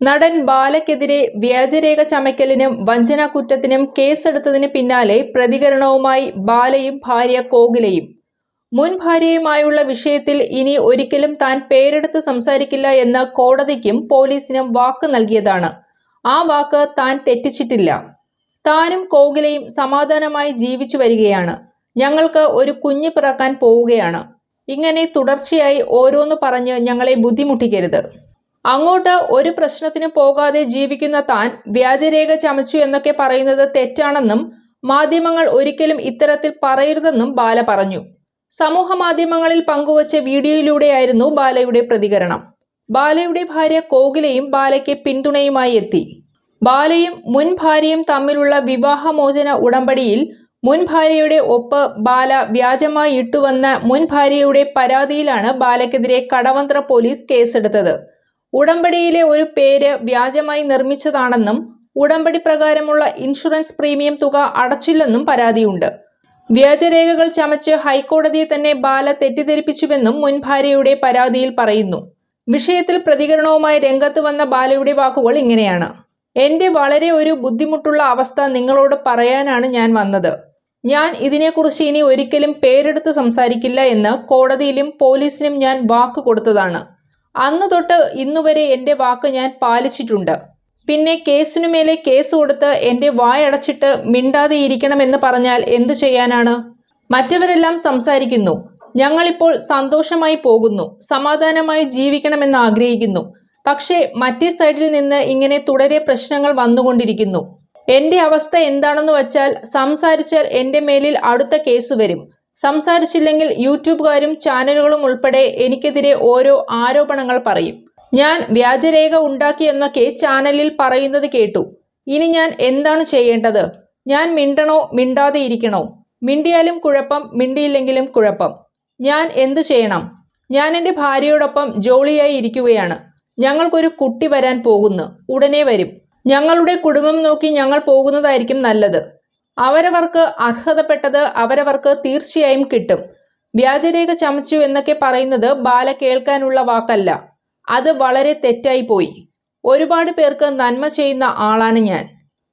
നടൻ ബാലയ്ക്കെതിരെ വ്യാജരേഖ ചമയ്ക്കലിനും വഞ്ചനാ കുറ്റത്തിനും കേസെടുത്തതിന് പിന്നാലെ പ്രതികരണവുമായി ബാലയും ഭാര്യ കോകിലയും. മുൻ ഭാര്യയുമായുള്ള വിഷയത്തിൽ ഇനി ഒരിക്കലും താൻ പേരെടുത്ത് സംസാരിക്കില്ല എന്ന് കോടതിക്കും പോലീസിനും വാക്ക് നൽകിയതാണ്. ആ വാക്ക് താൻ തെറ്റിച്ചിട്ടില്ല. താനും കോകിലയും സമാധാനമായി ജീവിച്ചു വരികയാണ്. ഞങ്ങൾക്ക് ഒരു കുഞ്ഞ് പിറക്കാൻ പോവുകയാണ്. ഇങ്ങനെ തുടർച്ചയായി ഓരോന്ന് പറഞ്ഞ് ഞങ്ങളെ ബുദ്ധിമുട്ടിക്കരുത്. അങ്ങോട്ട് ഒരു പ്രശ്നത്തിനും പോകാതെ ജീവിക്കുന്ന താൻ വ്യാജരേഖ ചമച്ചു എന്നൊക്കെ പറയുന്നത് തെറ്റാണെന്നും മാധ്യമങ്ങൾ ഒരിക്കലും ഇത്തരത്തിൽ പറയരുതെന്നും ബാല പറഞ്ഞു. സമൂഹ മാധ്യമങ്ങളിൽ പങ്കുവച്ച വീഡിയോയിലൂടെയായിരുന്നു ബാലയുടെ പ്രതികരണം. ബാലയുടെ ഭാര്യ കോകിലയും ബാലയ്ക്ക് പിന്തുണയുമായി എത്തി. ബാലയും മുൻ ഭാര്യയും തമ്മിലുള്ള വിവാഹമോചന ഉടമ്പടിയിൽ മുൻ ഭാര്യയുടെ ഒപ്പ് ബാല വ്യാജമായി ഇട്ടുവന്ന മുൻ ഭാര്യയുടെ പരാതിയിലാണ് ബാലയ്ക്കെതിരെ കടവന്ത്ര പോലീസ് കേസെടുത്തത്. ഉടമ്പടിയിലെ ഒരു പേര് വ്യാജമായി നിർമ്മിച്ചതാണെന്നും ഉടമ്പടി പ്രകാരമുള്ള ഇൻഷുറൻസ് പ്രീമിയം തുക അടച്ചില്ലെന്നും പരാതിയുണ്ട്. വ്യാജരേഖകൾ ചമച്ച് ഹൈക്കോടതിയെ തന്നെ ബാല തെറ്റിദ്ധരിപ്പിച്ചുവെന്നും മുൻ ഭാര്യയുടെ പരാതിയിൽ പറയുന്നു. വിഷയത്തിൽ പ്രതികരണവുമായി രംഗത്ത് വന്ന ബാലയുടെ വാക്കുകൾ ഇങ്ങനെയാണ്. എന്റെ വളരെ ഒരു ബുദ്ധിമുട്ടുള്ള അവസ്ഥ നിങ്ങളോട് പറയാനാണ് ഞാൻ വന്നത്. ഞാൻ ഇതിനെക്കുറിച്ച് ഇനി ഒരിക്കലും പേരെടുത്ത് സംസാരിക്കില്ല എന്ന് കോടതിയിലും പോലീസിനും ഞാൻ വാക്ക് കൊടുത്തതാണ്. അന്ന് തൊട്ട് ഇന്നുവരെ എന്റെ വാക്ക് ഞാൻ പാലിച്ചിട്ടുണ്ട്. പിന്നെ കേസിനു മേലെ കേസ് കൊടുത്ത് എന്റെ വായടച്ചിട്ട് മിണ്ടാതെ ഇരിക്കണമെന്ന് പറഞ്ഞാൽ എന്തു ചെയ്യാനാണ്? മറ്റവരെല്ലാം സംസാരിക്കുന്നു. ഞങ്ങളിപ്പോൾ സന്തോഷമായി പോകുന്നു. സമാധാനമായി ജീവിക്കണമെന്ന് ആഗ്രഹിക്കുന്നു. പക്ഷേ മറ്റേ സൈഡിൽ നിന്ന് ഇങ്ങനെ തുടരെ പ്രശ്നങ്ങൾ വന്നുകൊണ്ടിരിക്കുന്നു. എന്റെ അവസ്ഥ എന്താണെന്ന് വച്ചാൽ സംസാരിച്ചാൽ എന്റെ മേലിൽ അടുത്ത കേസ് വരും. സംസാരിച്ചില്ലെങ്കിൽ യൂട്യൂബുകാരും ചാനലുകളും ഉൾപ്പെടെ എനിക്കെതിരെ ഓരോ ആരോപണങ്ങൾ പറയും. ഞാൻ വ്യാജരേഖ ഉണ്ടാക്കിയെന്നൊക്കെ ചാനലിൽ പറയുന്നത് കേട്ടു. ഇനി ഞാൻ എന്താണ് ചെയ്യേണ്ടത്? ഞാൻ മിണ്ടണോ? മിണ്ടാതെ ഇരിക്കണോ? മിണ്ടിയാലും കുഴപ്പം മിണ്ടിയില്ലെങ്കിലും കുഴപ്പം. ഞാൻ എന്തു ചെയ്യണം? ഞാൻ എന്റെ ഭാര്യയോടൊപ്പം ജോളിയായി ഇരിക്കുകയാണ്. ഞങ്ങൾക്കൊരു കുട്ടി വരാൻ പോകുന്നു. ഉടനെ വരും. ഞങ്ങളുടെ കുടുംബം നോക്കി ഞങ്ങൾ പോകുന്നതായിരിക്കും നല്ലത്. അവരവർക്ക് അർഹതപ്പെട്ടത് അവരവർക്ക് തീർച്ചയായും കിട്ടും. വ്യാജരേഖ ചമച്ചു എന്നൊക്കെ പറയുന്നത് ബാല കേൾക്കാനുള്ള വാക്കല്ല. അത് വളരെ തെറ്റായി പോയി. ഒരുപാട് പേർക്ക് നന്മ ചെയ്യുന്ന ആളാണ് ഞാൻ.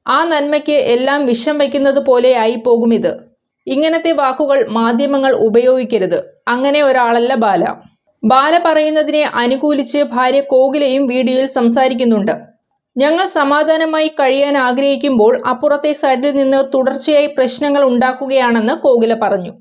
ആ നന്മയ്ക്ക് എല്ലാം വിഷം വയ്ക്കുന്നത് പോലെ ആയി പോകും ഇത്. ഇങ്ങനത്തെ വാക്കുകൾ മാധ്യമങ്ങൾ ഉപയോഗിക്കരുത്. അങ്ങനെ ഒരാളല്ല ബാല. ബാല പറയുന്നതിനെ അനുകൂലിച്ച് ഭാര്യ കോകിലയും വീഡിയോയിൽ സംസാരിക്കുന്നുണ്ട്. ഞങ്ങൾ സമാധാനമായി കഴിയാൻ ആഗ്രഹിക്കുമ്പോൾ അപ്പുറത്തെ സൈഡിൽ നിന്ന് തുടർച്ചയായി പ്രശ്നങ്ങൾ ഉണ്ടാക്കുകയാണെന്ന് കോകില പറഞ്ഞു